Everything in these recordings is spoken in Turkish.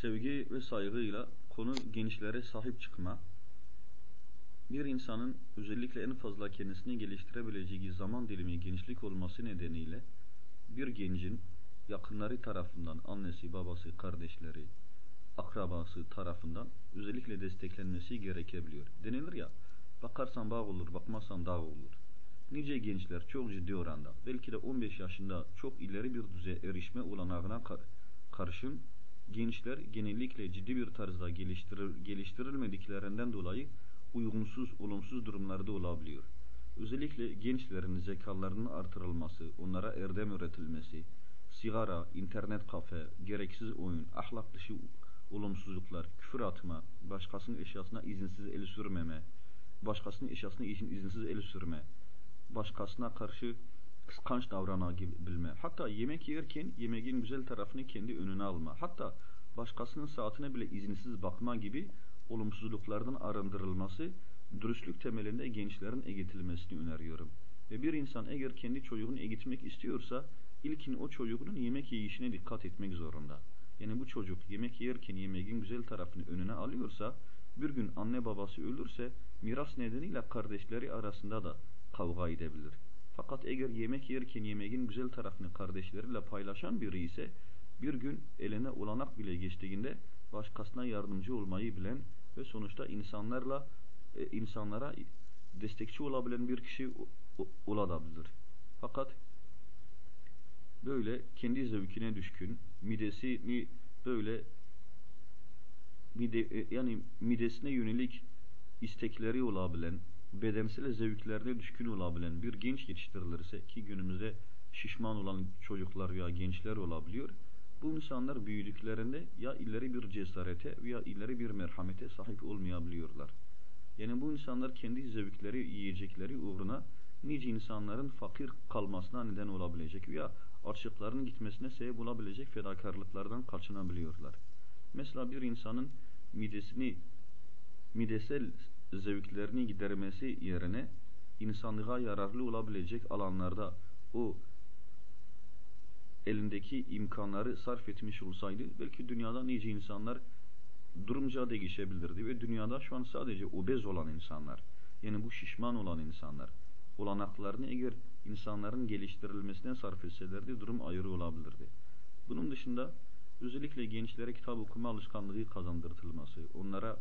sevgi ve saygıyla konu gençlere sahip çıkma. Bir insanın özellikle en fazla kendisini geliştirebileceği zaman dilimi gençlik olması nedeniyle bir gencin yakınları tarafından, annesi, babası, kardeşleri, akrabası tarafından özellikle desteklenmesi gerekebiliyor. Denilir ya, bakarsan bağ olur, bakmazsan dağ olur. Nice gençler çok ciddi oranda, belki de 15 yaşında çok ileri bir düzeye erişme olanağına karşın gençler genellikle ciddi bir tarzda geliştirir, geliştirilmediklerinden dolayı uygunsuz, olumsuz durumlarda olabiliyor. Özellikle gençlerin zekalarının artırılması, onlara erdem öğretilmesi, sigara, internet kafe, gereksiz oyun, ahlak dışı olumsuzluklar, küfür atma, başkasının eşyasına izinsiz el sürmeme, başkasının eşyasına izinsiz el sürme, başkasına karşı kıskanç davranabilme. Hatta yemek yerken yemeğin güzel tarafını kendi önüne alma. Hatta başkasının saatine bile izinsiz bakma gibi olumsuzluklardan arındırılması, dürüstlük temelinde gençlerin eğitilmesini öneriyorum. Ve bir insan eğer kendi çocuğunu eğitmek istiyorsa, ilkin o çocuğunun yemek yiyişine dikkat etmek zorunda. Yani bu çocuk yemek yerken yemeğin güzel tarafını önüne alıyorsa, bir gün anne babası ölürse, miras nedeniyle kardeşleri arasında da kavga edebilir. Fakat eğer yemek yerken yemeğin güzel tarafını kardeşleriyle paylaşan biri ise bir gün eline olanak bile geçtiğinde başkasına yardımcı olmayı bilen ve sonuçta insanlarla e, insanlara destekçi olabilen bir kişi olabilir. Fakat böyle kendi zevkine düşkün, midesini böyle mide, e, yani midesine yönelik istekleri olabilen, bedensel zevklerine düşkün olabilen bir genç yetiştirilirse ki günümüzde şişman olan çocuklar veya gençler olabiliyor. Bu insanlar büyüdüklerinde ya ileri bir cesarete veya ileri bir merhamete sahip olmayabiliyorlar. Yani bu insanlar kendi zevkleri, yiyecekleri uğruna nice insanların fakir kalmasına neden olabilecek veya açlıkların gitmesine sebep olabilecek fedakarlıklardan kaçınabiliyorlar. Mesela bir insanın midesini, midesel zevklerini gidermesi yerine insanlığa yararlı olabilecek alanlarda o elindeki imkanları sarf etmiş olsaydı belki dünyada nice insanlar durumca değişebilirdi ve dünyada şu an sadece obez olan insanlar yani bu şişman olan insanlar olanaklarını eğer insanların geliştirilmesine sarf etselerdi durum ayrı olabilirdi. Bunun dışında özellikle gençlere kitap okuma alışkanlığı kazandırtılması, onlara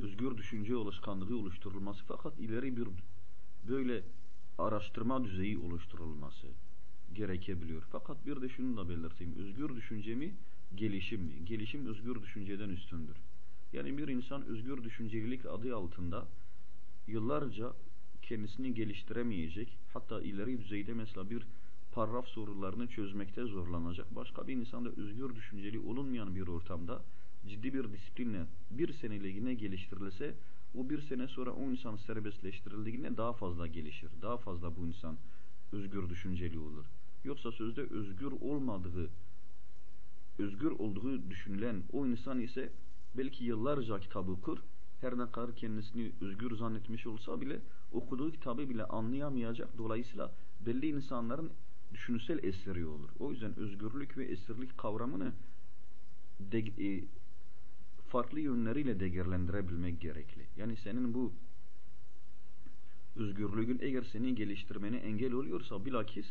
özgür düşünce alışkanlığı oluşturulması fakat ileri bir böyle araştırma düzeyi oluşturulması gerekebiliyor. Fakat bir de şunu da belirteyim. Özgür düşünce mi, gelişim mi? Gelişim özgür düşünceden üstündür. Yani bir insan özgür düşüncelilik adı altında yıllarca kendisini geliştiremeyecek, hatta ileri düzeyde mesela bir paragraf sorularını çözmekte zorlanacak. Başka bir insan da özgür düşünceli olunmayan bir ortamda ciddi bir disiplinle bir seneliğine geliştirilse o bir sene sonra o insan serbestleştirildiğinde daha fazla gelişir. Daha fazla bu insan özgür düşünceli olur. Yoksa sözde özgür olmadığı, özgür olduğu düşünülen o insan ise belki yıllarca kitabı okur, her ne kadar kendisini özgür zannetmiş olsa bile okuduğu kitabı bile anlayamayacak. Dolayısıyla belli insanların düşünsel eseri olur. O yüzden özgürlük ve esirlik kavramını de, e, farklı yönleriyle değerlendirebilmek gerekli. Yani senin bu özgürlüğün eğer seni geliştirmene engel oluyorsa bilakis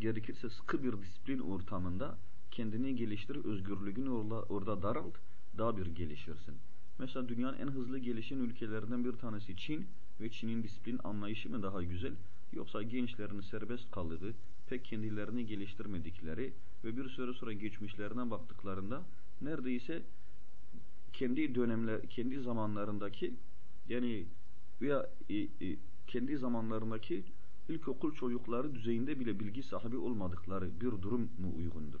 gerekirse sıkı bir disiplin ortamında kendini geliştir, özgürlüğün orada, orada daralt, daha bir gelişirsin. Mesela dünyanın en hızlı gelişen ülkelerinden bir tanesi Çin ve Çin'in disiplin anlayışı mı daha güzel yoksa gençlerin serbest kaldığı, pek kendilerini geliştirmedikleri ve bir süre sonra geçmişlerine baktıklarında neredeyse kendi dönemler, kendi zamanlarındaki yani veya e, e, kendi zamanlarındaki ilkokul çocukları düzeyinde bile bilgi sahibi olmadıkları bir durum mu uygundur?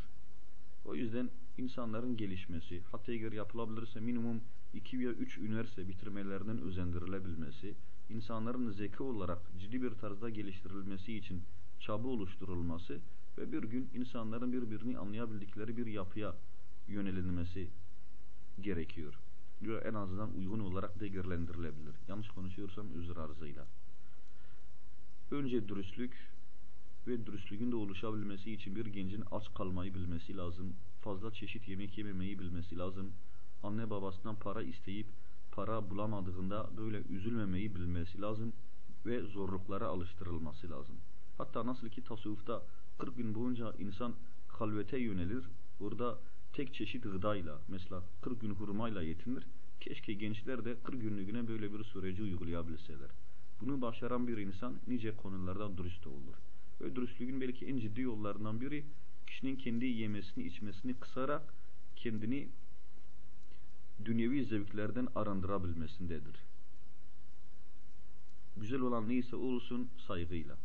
O yüzden insanların gelişmesi, hatta eğer yapılabilirse minimum 2 veya 3 üniversite bitirmelerinin özendirilebilmesi, insanların zeki olarak ciddi bir tarzda geliştirilmesi için çaba oluşturulması ve bir gün insanların birbirini anlayabildikleri bir yapıya yönelilmesi gerekiyor. Diyor en azından uygun olarak değerlendirilebilir. Yanlış konuşuyorsam özür arzıyla. Önce dürüstlük, ve dürüstlüğün de oluşabilmesi için bir gencin aç kalmayı bilmesi lazım. Fazla çeşit yemek yememeyi bilmesi lazım. Anne babasından para isteyip para bulamadığında böyle üzülmemeyi bilmesi lazım ve zorluklara alıştırılması lazım. Hatta nasıl ki tasavvufta 40 gün boyunca insan halvete yönelir. Orada tek çeşit gıdayla mesela 40 gün hurmayla yetinir. Keşke gençler de 40 günlüğüne böyle bir süreci uygulayabilseler. Bunu başaran bir insan nice konularda dürüst olur. Ve dürüstlüğün belki en ciddi yollarından biri kişinin kendi yemesini içmesini kısarak kendini dünyevi zevklerden arındırabilmesindedir. Güzel olan neyse olsun saygıyla.